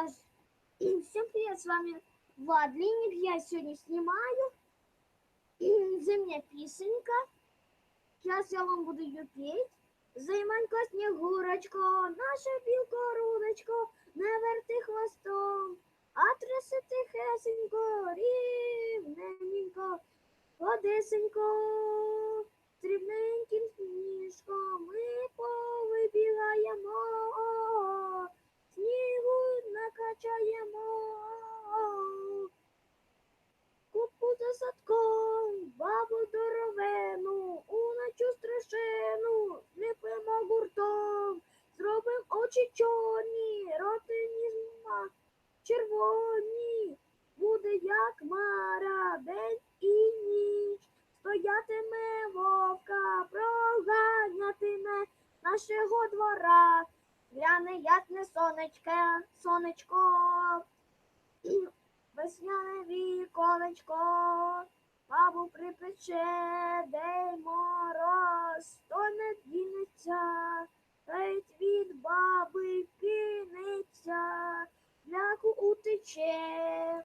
Всем привет, с вами Влад Линик. Я сегодня снимаю зимняя песенка. Сейчас я вам буду ее петь. Займанька снігурочко, наша білка рудочко, хвостом, а тряси тихесенько, рівненько, Одесенько, садком, бабу здоровену, уначу страшену, зліпимо гуртом, зробим очі чорні, роти ніжма червоні, буде як мара, день і ніч, стоятиме вовка, проганятиме нашого двора, гляне ясне сонечке, сонечко. Весняне віконечко, бабу припече, день мороз, то не дінеться, геть від баби кинеться, ляку утече,